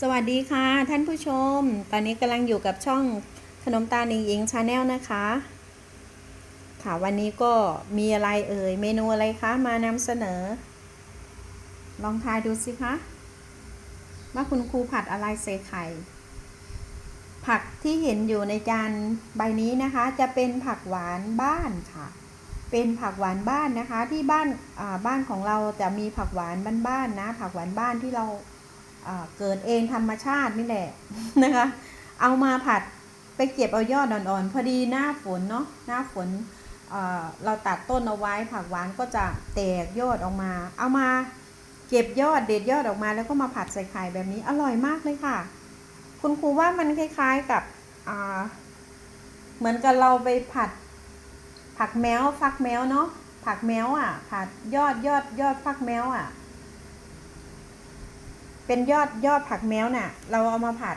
สวัสดีค่ะท่านผู้ชม ตอนนี้กำลังอยู่กับช่องขนมตาลอิงอิงชาแนลนะคะ ค่ะวันนี้ก็มีอะไรเอ่ยเมนูอะไรคะมานำเสนอ ลองทายดูสิคะว่าคุณครูผัดอะไรใส่ไข่ผักที่เห็นอยู่ในจานใบนี้นะคะ จะเป็นผักหวานบ้านค่ะ เป็นผักหวานบ้านนะคะ ที่บ้านบ้านของเราจะมีผักหวานบ้านๆนะผักหวานบ้านที่เรา เกิดเองธรรมชาตินี่แหละนะคะ เอามาผัดไปเก็บเอายอดอ่อนๆ พอดีหน้าฝนเนาะหน้าฝนเเราตัดต้นเอาไว้ผักหวานก็จะแตกยอดออกมา เอามาเก็บยอดเด็ดยอดออกมา แล้วก็มาผัดใส่ไข่แบบนี้อร่อยมากเลยค่ะ คุณครูว่ามันคล้ายๆกับเหมือนกับเราไปผัด ผักแมวฟักแมวเนาะผักแมวอะผัดยอดยอดยอดฟักแมวอะ เป็นยอดยอดผักแมวน่ะ เราเอามาผัด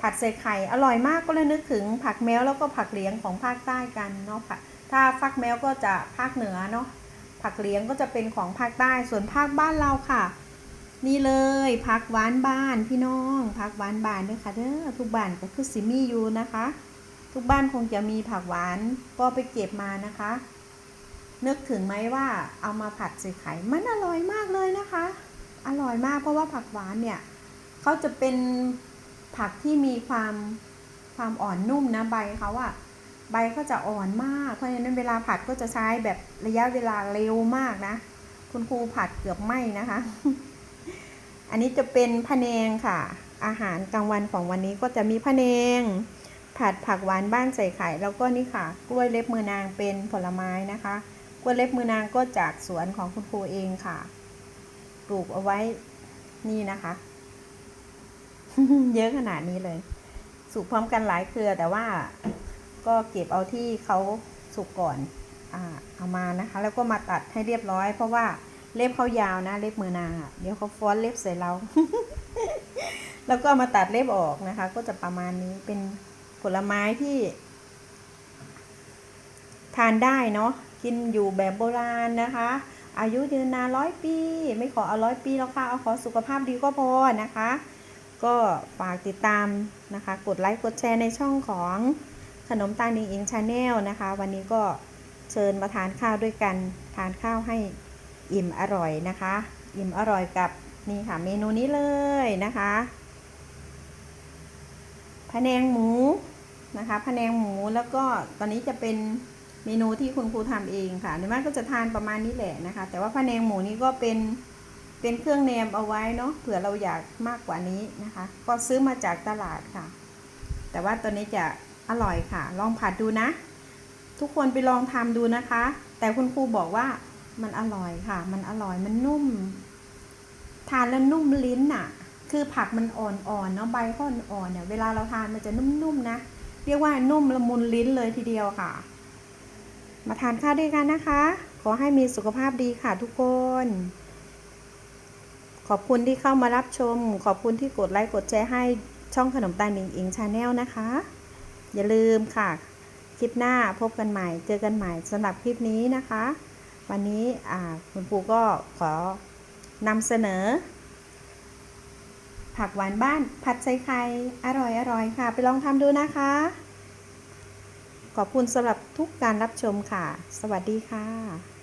ผัดใส่ไข่ อร่อยมากก็เลยนึกถึงผักแมวแล้วก็ผักเหลียงของภาคใต้กันเนาะผักถ้าฟักแมวก็จะภาคเหนือเนาะผักเหลียงก็จะเป็นของภาคใต้ส่วนภาคบ้านเราค่ะ นี่เลยผักหวานบ้านพี่น้องผักหวานบ้านด้อค่ะเด้อทุกบ้านก็คือสิมีอยู่นะคะ ทุกบ้านคงจะมีผักหวานก็ไปเก็บมานะคะ นึกถึงไหมว่าเอามาผัดใส่ไข่มันอร่อยมากเลยนะคะ อร่อยมากเพราะว่าผักหวานเนี่ยเขาจะเป็นผักที่มีความความอ่อนนุ่มนะใบเขาอะใบเขาจะอ่อนมาก เพราะฉะนั้นเวลาผัดก็จะใช้แบบระยะเวลาเร็วมากนะ คุณครูผัดเกือบไหมนะคะ อันนี้จะเป็นพะแนงค่ะ อาหารกลางวันของวันนี้ก็จะมีพะแนง ผัดผักหวานบ้านใส่ไข่ แล้วก็นี่ค่ะ กล้วยเล็บมือนางเป็นผลไม้นะคะ กล้วยเล็บมือนางก็จากสวนของคุณครูเองค่ะ ปลูกเอาไว้นี่นะคะ เยอะขนาดนี้เลย สุกพร้อมกันหลายเครือแต่ว่าก็เก็บเอาที่เขาสุกก่อนอ่าเอามานะคะ แล้วก็มาตัดให้เรียบร้อย เพราะว่าเล็บเขายาวนะ เล็บมือนางเดี๋ยวเขาฟ้อนเล็บใส่เรา แล้วก็มาตัดเล็บออกนะคะ ก็จะประมาณนี้เป็นผลไม้ที่ ทานได้เนาะกินอยู่แบบโบราณนะคะ อายุยืนนานร้อยปี ไม่ขอเอาร้อยปีแล้วค่ะ เอาขอสุขภาพดีก็พอนะคะ ก็ฝากติดตามนะคะ กดไลค์กดแชร์ในช่องของขนมตาลนิงอิงชาแนลนะคะ วันนี้ก็เชิญมาทานข้าวด้วยกัน ทานข้าวให้อิ่มอร่อยนะคะ อิ่มอร่อยกับนี่ค่ะ เมนูนี้เลยนะคะพะแนงหมูนะคะพะแนงหมูแล้วก็ตอนนี้จะเป็น เมนูที่คุณครูทำเองค่ะในมากก็จะทานประมาณนี้แหละนะคะ แต่ว่าพะแนงหมูนี้ก็เป็นเป็นเครื่องแนมเอาไว้เนาะเผื่อเราอยากมากกว่านี้นะคะ ก็ซื้อมาจากตลาดค่ะ แต่ว่าตัวนี้จะอร่อยค่ะ ลองผัดดูนะ ทุกคนไปลองทำดูนะคะ แต่คุณครูบอกว่ามันอร่อยค่ะ มันอร่อยมันนุ่ม ทานแล้วนุ่มลิ้นน่ะ คือผักมันอ่อนๆเนาะใบก็อ่อนๆเนี่ยเวลาเราทานมันจะนุ่มๆนะ เรียกว่านุ่มละมุนลิ้นเลยทีเดียวค่ะ มาทานข้าวด้วยกันนะคะ ขอให้มีสุขภาพดีค่ะทุกคน ขอบคุณที่เข้ามารับชม ขอบคุณที่กดไลค์กดแชร์ให้ช่องขนมตาลหนิงอิงชาแนลนะคะ อย่าลืมค่ะ คลิปหน้าพบกันใหม่ เจอกันใหม่สำหรับคลิปนี้นะคะ วันนี้คุณครูก็ขอนำเสนอ ผักหวานบ้านผัดใส่ไข่อร่อยอร่อยค่ะ ไปลองทำดูนะคะ ขอบคุณสำหรับทุกการรับชมค่ะ สวัสดีค่ะ